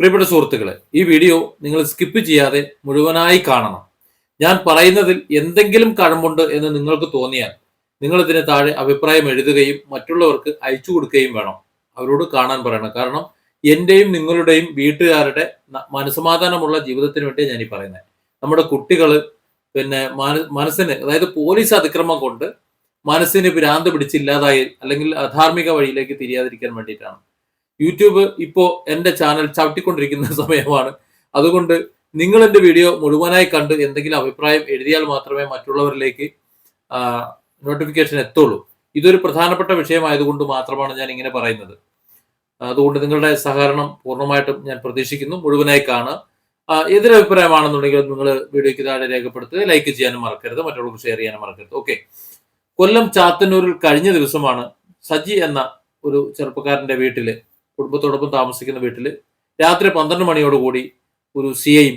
പ്രിയപ്പെട്ട സുഹൃത്തുക്കളെ ഈ വീഡിയോ നിങ്ങൾ സ്കിപ്പ് ചെയ്യാതെ മുഴുവനായി കാണണം. ഞാൻ പറയുന്നതിൽ എന്തെങ്കിലും കഴമ്പുണ്ട് എന്ന് നിങ്ങൾക്ക് തോന്നിയാൽ നിങ്ങൾ ഇതിന് താഴെ അഭിപ്രായം എഴുതുകയും മറ്റുള്ളവർക്ക് അയച്ചു കൊടുക്കുകയും വേണം. അവരോട് കാണാൻ പറയണം. കാരണം എന്റെയും നിങ്ങളുടെയും വീട്ടുകാരുടെ മനസമാധാനമുള്ള ജീവിതത്തിന് വേണ്ടി ഞാൻ ഈ പറയുന്നത്. നമ്മുടെ കുട്ടികൾ പിന്നെ മന- മനസ്സിന് അതായത് പോലീസ് അതിക്രമം കൊണ്ട് മനസ്സിന് ഭ്രാന്ത് പിടിച്ചില്ലാതായി അല്ലെങ്കിൽ അധാർമിക വഴിയിലേക്ക് തിരിയാതിരിക്കാൻ വേണ്ടിയിട്ടാണ്. യൂട്യൂബ് ഇപ്പോൾ എന്റെ ചാനൽ ചവിട്ടിക്കൊണ്ടിരിക്കുന്ന സമയമാണ്. അതുകൊണ്ട് നിങ്ങൾ എന്റെ വീഡിയോ മുഴുവനായി കണ്ട് എന്തെങ്കിലും അഭിപ്രായം എഴുതിയാൽ മാത്രമേ മറ്റുള്ളവരിലേക്ക് നോട്ടിഫിക്കേഷൻ എത്തുള്ളൂ. ഇതൊരു പ്രധാനപ്പെട്ട വിഷയമായതുകൊണ്ട് മാത്രമാണ് ഞാൻ ഇങ്ങനെ പറയുന്നത്. അതുകൊണ്ട് നിങ്ങളുടെ സഹകരണം പൂർണമായിട്ടും ഞാൻ പ്രതീക്ഷിക്കുന്നു. മുഴുവനായി കാണുക. എതിരഭിപ്രായമാണെന്നുണ്ടെങ്കിൽ നിങ്ങൾ വീഡിയോയ്ക്ക് താഴെ രേഖപ്പെടുത്തുക. ലൈക്ക് ചെയ്യാനും മറക്കരുത്. മറ്റുള്ളവർക്ക് ഷെയർ ചെയ്യാനും മറക്കരുത്. ഓക്കെ കൊല്ലം ചാത്തന്നൂരിൽ കഴിഞ്ഞ ദിവസമാണ് സജി എന്ന ഒരു ചെറുപ്പക്കാരന്റെ വീട്ടിൽ കുടുംബത്തോടൊപ്പം താമസിക്കുന്ന വീട്ടിൽ രാത്രി പന്ത്രണ്ട് മണിയോടുകൂടി ഒരു സി ഐയും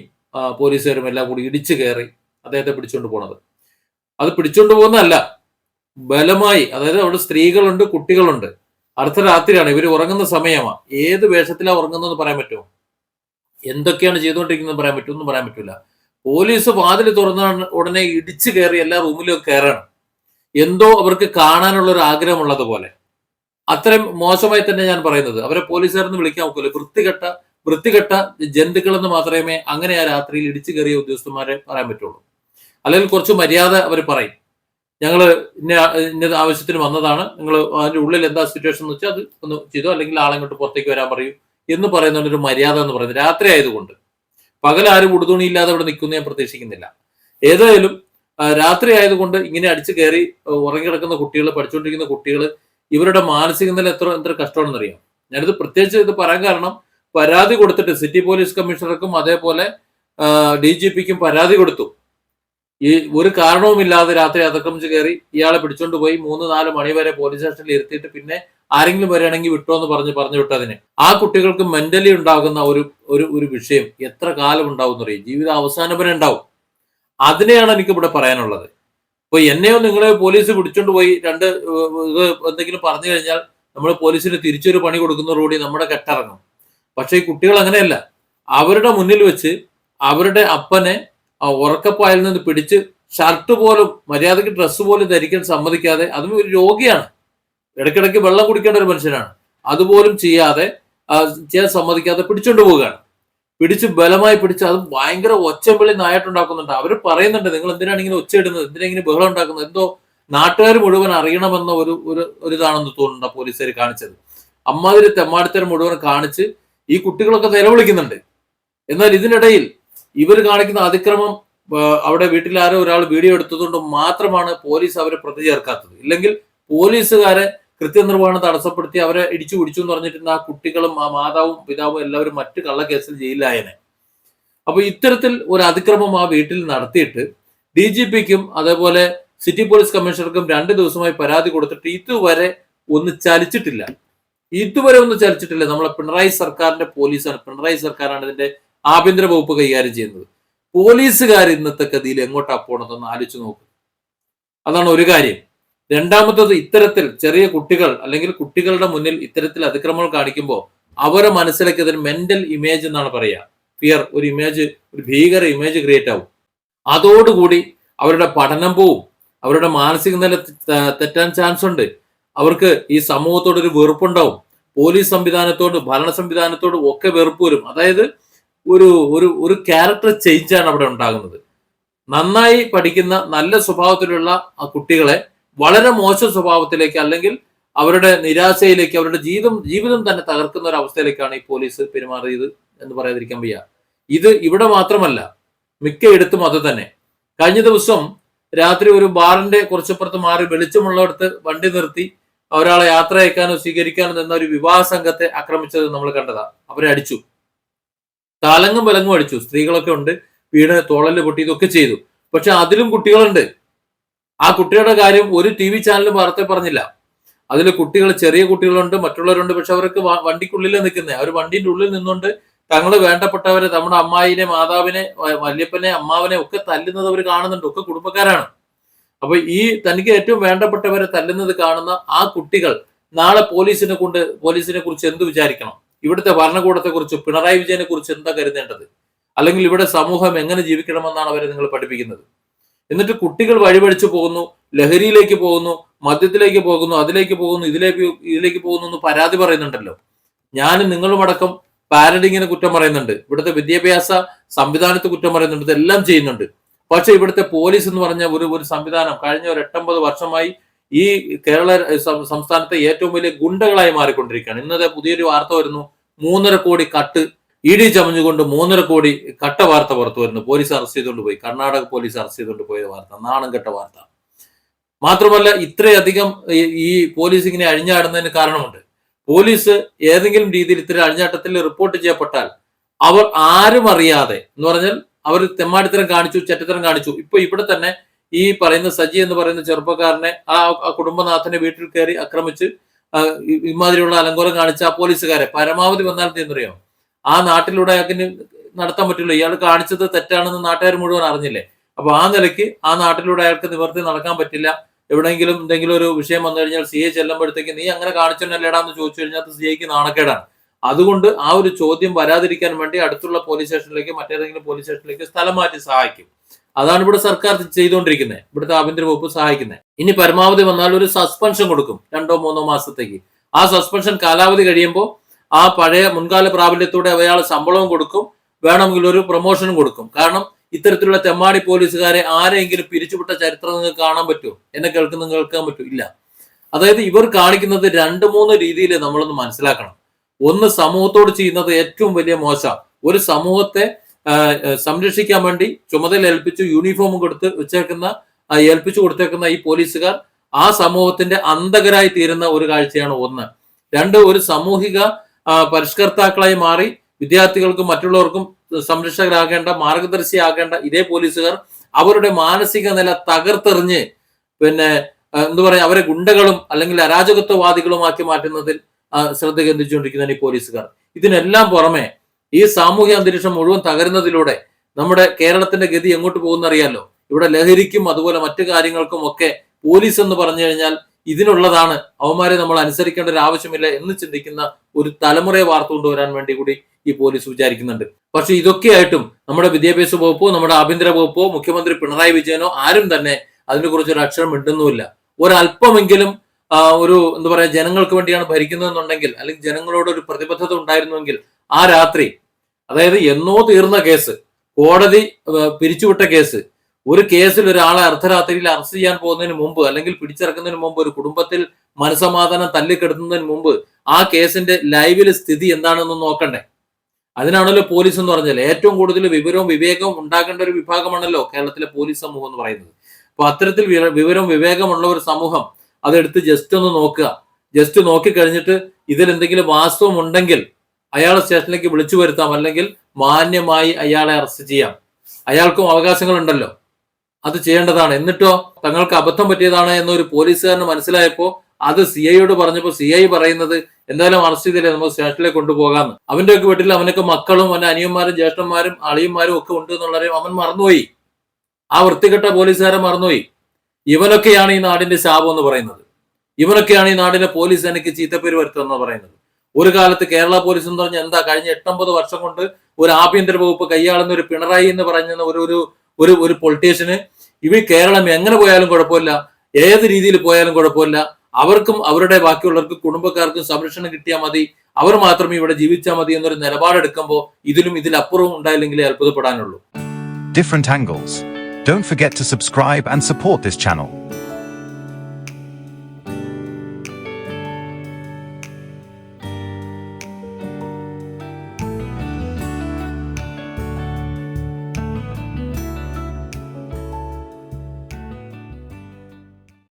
പോലീസുകാരും എല്ലാം കൂടി ഇടിച്ചു കയറി അദ്ദേഹത്തെ പിടിച്ചുകൊണ്ട് പോണത്. അത് പിടിച്ചുകൊണ്ട് പോകുന്നതല്ല ബലമായി അതായത് അവിടെ സ്ത്രീകളുണ്ട് കുട്ടികളുണ്ട്. അർദ്ധരാത്രിയാണ് ഇവർ ഉറങ്ങുന്ന സമയമാണ് ഏത് വേഷത്തിലാണ് ഉറങ്ങുന്നതെന്ന് പറയാൻ പറ്റുമോ? എന്തൊക്കെയാണ് ചെയ്തുകൊണ്ടിരിക്കുന്നത് പറയാൻ പറ്റുമെന്ന് പറയാൻ പറ്റില്ല പോലീസ് വാതിൽ തുറന്ന ഉടനെ ഇടിച്ചു കയറി എല്ലാ റൂമിലും കയറണം. എന്തോ അവർക്ക് കാണാനുള്ള ഒരു ആഗ്രഹമുള്ളത് പോലെ അത്രയും മോശമായി തന്നെ ഞാൻ പറയുന്നത്. അവരെ പോലീസുകാരെന്ന് വിളിക്കാൻ ഒക്കില്ല വൃത്തികെട്ട വൃത്തികെട്ട ജന്തുക്കൾ എന്ന് മാത്രമേ അങ്ങനെ ആ രാത്രിയിൽ ഇടിച്ചു കയറിയ ഉദ്യോഗസ്ഥന്മാരെ പറയാൻ പറ്റുള്ളൂ. അല്ലെങ്കിൽ കുറച്ച് മര്യാദ അവർ പറയും. ഞങ്ങൾ ഇന്ന ഇന്ന ആവശ്യത്തിന് വന്നതാണ്. നിങ്ങൾ അതിന്റെ ഉള്ളിൽ എന്താ സിറ്റുവേഷൻ എന്ന് വെച്ചാൽ അത് ഒന്ന് ചെയ്തു അല്ലെങ്കിൽ ആളെങ്ങോട്ട് പുറത്തേക്ക് വരാൻ പറയൂ എന്ന് പറയുന്ന ഒരു മര്യാദ എന്ന് പറയുന്നത് രാത്രി ആയതുകൊണ്ട്. പകൽ ആരും ഉടുതുണിയില്ലാതെ അവിടെ നിൽക്കുന്നു ഞാൻ പ്രതീക്ഷിക്കുന്നില്ല. ഏതായാലും രാത്രി ആയതുകൊണ്ട് ഇങ്ങനെ അടിച്ചു കയറി ഉറങ്ങിടക്കുന്ന കുട്ടികൾ പഠിച്ചുകൊണ്ടിരിക്കുന്ന കുട്ടികൾ ഇവരുടെ മാനസിക നില എത്ര എത്ര കഷ്ടമാണെന്ന് അറിയാം ഞാനിത് പ്രത്യേകിച്ച് ഇത് പറയാൻ കാരണം പരാതി കൊടുത്തിട്ട് സിറ്റി പോലീസ് കമ്മീഷണർക്കും അതേപോലെ ഡി ജി പിക്കും പരാതി കൊടുത്തു. ഈ ഒരു കാരണവുമില്ലാതെ രാത്രി അതിക്രമിച്ച് കയറി ഇയാളെ പിടിച്ചോണ്ട് പോയി മൂന്ന് നാല് മണി വരെ പോലീസ് സ്റ്റേഷനിൽ ഇരുത്തിയിട്ട് പിന്നെ ആരെങ്കിലും വരികയാണെങ്കിൽ വിട്ടോ എന്ന് പറഞ്ഞ് പറഞ്ഞു വിട്ടതിന്. ആ കുട്ടികൾക്ക് മെന്റലി ഉണ്ടാകുന്ന ഒരു ഒരു ഒരു വിഷയം എത്ര കാലം ഉണ്ടാവും എന്നറിയും ജീവിത അവസാനം വരെ ഉണ്ടാവും. അതിനെയാണ് എനിക്ക് ഇവിടെ പറയാനുള്ളത്. ഇപ്പൊ എന്നെയോ നിങ്ങളെ പോലീസ് പിടിച്ചോണ്ട് പോയി രണ്ട് എന്തെങ്കിലും പറഞ്ഞു കഴിഞ്ഞാൽ നമ്മൾ പോലീസിന് തിരിച്ചൊരു പണി കൊടുക്കുന്നതോടുകൂടി നമ്മുടെ കെട്ടിറങ്ങും. പക്ഷെ ഈ കുട്ടികൾ അങ്ങനെയല്ല. അവരുടെ മുന്നിൽ വെച്ച് അവരുടെ അപ്പനെ ഉറക്കപ്പായിൽ നിന്ന് പിടിച്ച് ഷർട്ട് പോലും മര്യാദയ്ക്ക് ഡ്രസ്സ് പോലും ധരിക്കാൻ സമ്മതിക്കാതെ അതും ഒരു രോഗിയാണ്. ഇടയ്ക്കിടയ്ക്ക് വെള്ളം കുടിക്കേണ്ട ഒരു മനുഷ്യനാണ്. അതുപോലും ചെയ്യാതെ ചെയ്യാൻ സമ്മതിക്കാതെ പിടിച്ചോണ്ട് പോവുകയാണ്. പിടിച്ച് ബലമായി പിടിച്ച് അത് ഭയങ്കര ഒച്ചമ്പിളി നായിട്ടുണ്ടാക്കുന്നുണ്ട്. അവർ പറയുന്നുണ്ട് നിങ്ങൾ എന്തിനാണ് ഇങ്ങനെ ഒച്ചയിടുന്നത്? എന്തിനാ ഇങ്ങനെ ബഹളം ഉണ്ടാക്കുന്നത്? എന്തോ നാട്ടുകാർ മുഴുവൻ അറിയണമെന്ന ഒരു ഒരു ഇതാണെന്ന് തോന്നുന്നുണ്ട് പോലീസുകാർ കാണിച്ചത്. അമ്മാതിരി തെമ്മാടിത്തരം മുഴുവൻ കാണിച്ച് ഈ കുട്ടികളൊക്കെ നിലവിളിക്കുന്നുണ്ട്. എന്നാൽ ഇതിനിടയിൽ ഇവർ കാണിക്കുന്ന അതിക്രമം അവിടെ വീട്ടിൽ ആരോ ഒരാൾ വീഡിയോ എടുത്തതുകൊണ്ട് മാത്രമാണ് പോലീസ് അവരെ പ്രതി ചേർക്കാത്തത്. ഇല്ലെങ്കിൽ പോലീസുകാരെ കൃത്യനിർവഹണം തടസ്സപ്പെടുത്തി അവരെ ഇടിച്ചു പിടിച്ചു എന്ന് പറഞ്ഞിരുന്ന ആ കുട്ടികളും ആ മാതാവും പിതാവും എല്ലാവരും മറ്റ് കള്ളക്കേസിൽ ജയിലിലായനെ. അപ്പൊ ഇത്തരത്തിൽ ഒരു അതിക്രമം ആ വീട്ടിൽ നടത്തിയിട്ട് ഡി ജി പിക്കും അതേപോലെ സിറ്റി പോലീസ് കമ്മീഷണർക്കും രണ്ട് ദിവസമായി പരാതി കൊടുത്തിട്ട് ഇതുവരെ ഒന്ന് ചലിച്ചിട്ടില്ല. ഇതുവരെ ഒന്ന് ചലിച്ചിട്ടില്ല. നമ്മളെ പിണറായി സർക്കാരിന്റെ പോലീസാണ്. പിണറായി സർക്കാരാണ് ഇതിന്റെ ആഭ്യന്തര വകുപ്പ് കൈകാര്യം ചെയ്യുന്നത്. പോലീസുകാർ ഇന്നത്തെ ഗതിയിൽ എങ്ങോട്ടാ പോണതെന്ന് ആലോചിച്ച് നോക്കും. അതാണ് ഒരു കാര്യം. രണ്ടാമത്തത് ഇത്തരത്തിൽ ചെറിയ കുട്ടികൾ അല്ലെങ്കിൽ കുട്ടികളുടെ മുന്നിൽ ഇത്തരത്തിൽ അതിക്രമങ്ങൾ കാണിക്കുമ്പോൾ അവരെ മനസ്സിലേക്ക് ഇതിന് മെന്റൽ ഇമേജ് എന്നാണ് പറയുക. ഫിയർ ഒരു ഇമേജ് ഒരു ഭീകര ഇമേജ് ക്രിയേറ്റ് ആവും. അതോടുകൂടി അവരുടെ പഠനം പോവും. അവരുടെ മാനസിക നില തെറ്റാൻ ചാൻസ് ഉണ്ട്. അവർക്ക് ഈ സമൂഹത്തോട് ഒരു വെറുപ്പുണ്ടാവും. പോലീസ് സംവിധാനത്തോട് ഭരണ സംവിധാനത്തോട് ഒക്കെ വെറുപ്പ് വരും. അതായത് ഒരു ഒരു ഒരു ക്യാരക്ടർ ചേഞ്ചാണ് അവിടെ ഉണ്ടാകുന്നത്. നന്നായി പഠിക്കുന്ന നല്ല സ്വഭാവത്തിലുള്ള ആ കുട്ടികളെ വളരെ മോശം സ്വഭാവത്തിലേക്ക് അല്ലെങ്കിൽ അവരുടെ നിരാശയിലേക്ക് അവരുടെ ജീവിതം ജീവിതം തന്നെ തകർക്കുന്ന ഒരു അവസ്ഥയിലേക്കാണ് ഈ പോലീസ് പെരുമാറിയത് എന്ന് പറയാതിരിക്കാൻ വയ്യ. ഇത് ഇവിടെ മാത്രമല്ല മിക്കയിടത്തും അത് തന്നെ. കഴിഞ്ഞ ദിവസം രാത്രി ഒരു ബാറിന്റെ കുറച്ചപ്പുറത്ത് മാറി വെളിച്ചമുള്ളിടത്ത് വണ്ടി നിർത്തി ഒരാളെ യാത്ര അയക്കാനോ സ്വീകരിക്കാനോ നിന്ന ഒരു വിവാഹ സംഘത്തെ ആക്രമിച്ചത് നമ്മൾ കണ്ടതാ. അവരെ അടിച്ചു. താലങ്ങും വിലങ്ങും അടിച്ചു. സ്ത്രീകളൊക്കെ ഉണ്ട് വീട് തോളൽ പൊട്ടി ഇതൊക്കെ ചെയ്തു. പക്ഷെ അതിലും കുട്ടികളുണ്ട്. ആ കുട്ടിയുടെ കാര്യം ഒരു ടി വി ചാനലും വാർത്ത പറഞ്ഞില്ല. അതിൽ കുട്ടികൾ ചെറിയ കുട്ടികളുണ്ട് മറ്റുള്ളവരുണ്ട് പക്ഷെ അവർക്ക് വണ്ടിക്കുള്ളിൽ നിൽക്കുന്നത് അവർ വണ്ടിന്റെ ഉള്ളിൽ നിന്നുകൊണ്ട് തങ്ങൾ വേണ്ടപ്പെട്ടവരെ നമ്മുടെ അമ്മായിനെ മാതാവിനെ വല്യപ്പനെ അമ്മാവനെ ഒക്കെ തല്ലുന്നത് അവർ കാണുന്നുണ്ട്. ഒക്കെ കുടുംബക്കാരാണ്. അപ്പൊ ഈ തനിക്ക് ഏറ്റവും വേണ്ടപ്പെട്ടവരെ തല്ലുന്നത് കാണുന്ന ആ കുട്ടികൾ നാളെ പോലീസിനെ കൊണ്ട് പോലീസിനെ കുറിച്ച് എന്ത് വിചാരിക്കണം? ഇവിടുത്തെ ഭരണകൂടത്തെ കുറിച്ച് പിണറായി വിജയനെ കുറിച്ച് എന്താ കരുതേണ്ടത്? അല്ലെങ്കിൽ ഇവിടെ സമൂഹം എങ്ങനെ ജീവിക്കണമെന്നാണ് അവരെ നിങ്ങൾ പഠിപ്പിക്കുന്നത്? എന്നിട്ട് കുട്ടികൾ വഴിപഴിച്ചു പോകുന്നു ലഹരിയിലേക്ക് പോകുന്നു മദ്യത്തിലേക്ക് പോകുന്നു അതിലേക്ക് പോകുന്നു ഇതിലേക്ക് ഇതിലേക്ക് പോകുന്നു എന്ന് പരാതി പറയുന്നുണ്ടല്ലോ. ഞാനും നിങ്ങളുമടക്കം പാരന്റിങ്ങിന് കുറ്റം പറയുന്നുണ്ട്. ഇവിടുത്തെ വിദ്യാഭ്യാസ സംവിധാനത്തെ കുറ്റം പറയുന്നുണ്ട്. ഇതെല്ലാം ചെയ്യുന്നുണ്ട്. പക്ഷെ ഇവിടുത്തെ പോലീസ് എന്ന് പറഞ്ഞ ഒരു ഒരു സംവിധാനം കഴിഞ്ഞ ഒരു എട്ടൊമ്പത് വർഷമായി ഈ കേരള സംസ്ഥാനത്തെ ഏറ്റവും വലിയ ഗുണ്ടകളായി മാറിക്കൊണ്ടിരിക്കുകയാണ്. ഇന്നത്തെ പുതിയൊരു വാർത്ത വരുന്നു. മൂന്നര കോടി കട്ട് ഇ ഡി ചമഞ്ഞുകൊണ്ട് മൂന്നര കോടി കട്ട വാർത്ത പുറത്തു വരുന്നു. പോലീസ് അറസ്റ്റ് ചെയ്തുകൊണ്ട് പോയി. കർണാടക പോലീസ് അറസ്റ്റ് ചെയ്തുകൊണ്ട് പോയ വാർത്ത നാണം കെട്ട വാർത്ത. മാത്രമല്ല ഇത്രയധികം ഈ- പോലീസ് ഇങ്ങനെ അഴിഞ്ഞാടുന്നതിന് കാരണമുണ്ട്. പോലീസ് ഏതെങ്കിലും രീതിയിൽ ഇത്ര അഴിഞ്ഞാട്ടത്തിൽ റിപ്പോർട്ട് ചെയ്യപ്പെട്ടാൽ അവർ ആരും അറിയാതെ എന്ന് പറഞ്ഞാൽ അവർ തെമ്മാടിത്തരം കാണിച്ചു ചെറ്റത്തരം കാണിച്ചു. ഇപ്പൊ ഇവിടെ തന്നെ ഈ പറയുന്ന സജി എന്ന് പറയുന്ന ചെറുപ്പക്കാരനെ ആ കുടുംബനാഥന്റെ വീട്ടിൽ കയറി ആക്രമിച്ച് ഇമാതിരിയുള്ള അലങ്കോലം കാണിച്ച ആ പോലീസുകാരെ പരമാവധി വന്നാൽ എന്തെന്നറിയോ? ആ നാട്ടിലൂടെ അയാൾക്ക് നടത്താൻ പറ്റില്ല. ഇയാൾ കാണിച്ചത് തെറ്റാണെന്ന് നാട്ടുകാർ മുഴുവൻ അറിഞ്ഞില്ലേ? അപ്പൊ ആ നിലയ്ക്ക് ആ നാട്ടിലൂടെ അയാൾക്ക് നിവർത്തി നടക്കാൻ പറ്റില്ല. എവിടെയെങ്കിലും എന്തെങ്കിലും ഒരു വിഷയം വന്നു കഴിഞ്ഞാൽ സി എ ചെല്ലുമ്പോഴത്തേക്ക് നീ അങ്ങനെ കാണിച്ചോന്നല്ലേടാന്ന് ചോദിച്ചു കഴിഞ്ഞാൽ അത് സി നാണക്കേടാണ്. അതുകൊണ്ട് ആ ഒരു ചോദ്യം വരാതിരിക്കാൻ വേണ്ടി അടുത്തുള്ള പോലീസ് സ്റ്റേഷനിലേക്ക് മറ്റേതെങ്കിലും പോലീസ് സ്റ്റേഷനിലേക്ക് സ്ഥലം മാറ്റി സഹായിക്കും. അതാണ് ഇവിടെ സർക്കാർ ചെയ്തുകൊണ്ടിരിക്കുന്നത് ഇവിടുത്തെ ആഭ്യന്തര വകുപ്പ് സഹായിക്കുന്നത് ഇനി പരമാവധി വന്നാൽ ഒരു സസ്പെൻഷൻ കൊടുക്കും. രണ്ടോ മൂന്നോ മാസത്തേക്ക്. ആ സസ്പെൻഷൻ കാലാവധി കഴിയുമ്പോൾ ആ പഴയ മുൻകാല പ്രാബല്യത്തോടെ അയാൾ ശമ്പളവും കൊടുക്കും. വേണമെങ്കിൽ ഒരു പ്രൊമോഷനും കൊടുക്കും. കാരണം ഇത്തരത്തിലുള്ള തെമ്മാടി പോലീസുകാരെ ആരെങ്കിലും പിരിച്ചുവിട്ട ചരിത്രം നിങ്ങൾക്ക് കാണാൻ പറ്റുമോ? എന്നെ കേൾക്കുന്ന കേൾക്കാൻ പറ്റൂ ഇല്ല. അതായത് ഇവർ കാണിക്കുന്നത് രണ്ട് മൂന്ന് രീതിയിൽ നമ്മളൊന്ന് മനസ്സിലാക്കണം. ഒന്ന് സമൂഹത്തോട് ചെയ്യുന്നത് ഏറ്റവും വലിയ മോശം. ഒരു സമൂഹത്തെ സംരക്ഷിക്കാൻ വേണ്ടി ചുമതല ഏൽപ്പിച്ചു യൂണിഫോം കൊടുത്ത് വെച്ചേക്കുന്ന ഏൽപ്പിച്ചു കൊടുത്തേക്കുന്ന ഈ പോലീസുകാർ ആ സമൂഹത്തിന്റെ അന്തകരായി തീരുന്ന ഒരു കാഴ്ചയാണ് ഒന്ന്. രണ്ട് ഒരു സാമൂഹിക പരിഷ്കർത്താക്കളായി മാറി വിദ്യാർത്ഥികൾക്കും മറ്റുള്ളവർക്കും സംരക്ഷകരാകേണ്ട മാർഗദർശിയാകേണ്ട ഇതേ പോലീസുകാർ അവരുടെ മാനസിക നില തകർത്തെറിഞ്ഞ് പിന്നെ എന്താ പറയാ അവരെ ഗുണ്ടകളും അല്ലെങ്കിൽ അരാജകത്വവാദികളുമാക്കി മാറ്റുന്നതിൽ ശ്രദ്ധ കേന്ദ്രിച്ചുകൊണ്ടിരിക്കുന്ന ഈ പോലീസുകാർ. ഇതിനെല്ലാം പുറമെ ഈ സാമൂഹ്യ അന്തരീക്ഷം മുഴുവൻ തകരുന്നതിലൂടെ നമ്മുടെ കേരളത്തിന്റെ ഗതി എങ്ങോട്ട് പോകുന്നറിയാലോ? ഇവിടെ ലഹരിക്കും അതുപോലെ മറ്റു കാര്യങ്ങൾക്കും ഒക്കെ പോലീസ് എന്ന് പറഞ്ഞു കഴിഞ്ഞാൽ ഇതിനുള്ളതാണ്. അവന്മാരെ നമ്മൾ അനുസരിക്കേണ്ട ഒരു ആവശ്യമില്ല എന്ന് ചിന്തിക്കുന്ന ഒരു തലമുറയെ വാർത്ത കൊണ്ടുവരാൻ വേണ്ടി കൂടി ഈ പോലീസ് വിചാരിക്കുന്നുണ്ട്. പക്ഷെ ഇതൊക്കെയായിട്ടും നമ്മുടെ വിദ്യാഭ്യാസ വകുപ്പോ നമ്മുടെ ആഭ്യന്തര വകുപ്പോ മുഖ്യമന്ത്രി പിണറായി വിജയനോ ആരും തന്നെ അതിനെക്കുറിച്ച് ഒരു അക്ഷരം ഇട്ടുന്നുമില്ല ഒരല്പമെങ്കിലും ഒരു എന്താ പറയാ ജനങ്ങൾക്ക് വേണ്ടിയാണ് ഭരിക്കുന്നതെന്നുണ്ടെങ്കിൽ അല്ലെങ്കിൽ ജനങ്ങളോട് ഒരു പ്രതിബദ്ധത ഉണ്ടായിരുന്നുവെങ്കിൽ ആ രാത്രി അതായത് എന്നോ തീർന്ന കേസ് കോടതി പിരിച്ചുവിട്ട കേസ് ഒരു കേസിൽ ഒരാളെ അർദ്ധരാത്രിയിൽ അറസ്റ്റ് ചെയ്യാൻ പോകുന്നതിന് മുമ്പ് അല്ലെങ്കിൽ പിടിച്ചിറക്കുന്നതിന് മുമ്പ് ഒരു കുടുംബത്തിൽ മനസമാധാനം തല്ലിക്കെടുത്തുന്നതിന് മുമ്പ് ആ കേസിന്റെ ലൈവിൽ സ്ഥിതി എന്താണെന്ന് നോക്കണ്ടേ? അതിനാണല്ലോ പോലീസ് എന്ന് പറഞ്ഞാൽ ഏറ്റവും കൂടുതൽ വിവരവും വിവേകവും ഉണ്ടാക്കേണ്ട ഒരു വിഭാഗമാണല്ലോ കേരളത്തിലെ പോലീസ് സമൂഹം എന്ന് പറയുന്നത്. അപ്പൊ അത്തരത്തിൽ വിവ- വിവരവും വിവേകമുള്ള ഒരു സമൂഹം അതെടുത്ത് ജസ്റ്റ് ഒന്ന് നോക്കുക. ജസ്റ്റ് നോക്കി കഴിഞ്ഞിട്ട് ഇതിൽ എന്തെങ്കിലും വാസ്തവം ഉണ്ടെങ്കിൽ അയാളെ സ്റ്റേഷനിലേക്ക് വിളിച്ചു വരുത്താം. അല്ലെങ്കിൽ മാന്യമായി അയാളെ അറസ്റ്റ് ചെയ്യാം. അയാൾക്കും അവകാശങ്ങളുണ്ടല്ലോ. അത് ചെയ്യേണ്ടതാണ്. എന്നിട്ടോ തങ്ങൾക്ക് അബദ്ധം പറ്റിയതാണ് എന്നൊരു പോലീസുകാരന് മനസ്സിലായപ്പോ അത് സി ഐയോട് പറഞ്ഞപ്പോൾ സി ഐ പറയുന്നത് എന്തായാലും അറസ്റ്റ് ചെയ്തില്ലേ നമുക്ക് സ്റ്റേഷനിലേക്ക് കൊണ്ടുപോകാന്ന്. അവന്റെ ഒക്കെ വീട്ടിൽ അവനൊക്കെ മക്കളും അവന്റെ അനിയന്മാരും ജ്യേഷ്ഠന്മാരും അളിയന്മാരും ഒക്കെ ഉണ്ട് എന്നുള്ളവരെയും അവൻ മറന്നുപോയി. ആ വൃത്തികെട്ട പോലീസുകാരെ മറന്നുപോയി. ഇവനൊക്കെയാണ് ഈ നാടിന്റെ ശാപം എന്ന് പറയുന്നത്. ഇവനൊക്കെയാണ് ഈ നാടിന്റെ പോലീസ് എനിക്ക് ചീത്തപ്പേര് വരുത്തുന്നത് പറയുന്നത്. ഒരു കാലത്ത് കേരള പോലീസ് എന്ന് പറഞ്ഞാൽ എന്താ കഴിഞ്ഞ എട്ടൊമ്പത് വർഷം കൊണ്ട് ഒരു ആഭ്യന്തര വകുപ്പ് കൈയാളുന്ന ഒരു പിണറായി എന്ന് പറഞ്ഞ ഒരു ഒരു ഒരു പൊളിറ്റീഷ്യന് ഇവ കേരളം എങ്ങനെ പോയാലും കുഴപ്പമില്ല ഏത് രീതിയിൽ പോയാലും കുഴപ്പമില്ല അവർക്കും അവരുടെ ബാക്കിയുള്ളവർക്കും കുടുംബക്കാർക്കും സംരക്ഷണം കിട്ടിയാൽ മതി അവർ മാത്രമേ ഇവിടെ ജീവിച്ചാൽ മതി എന്നൊരു നിലപാടെടുക്കുമ്പോൾ ഇതിലും ഇതിലപ്പുറവും ഉണ്ടായില്ലെങ്കിലേ അത്ഭുതപ്പെടാനുള്ളൂ different angles. Don't forget to subscribe and support this channel.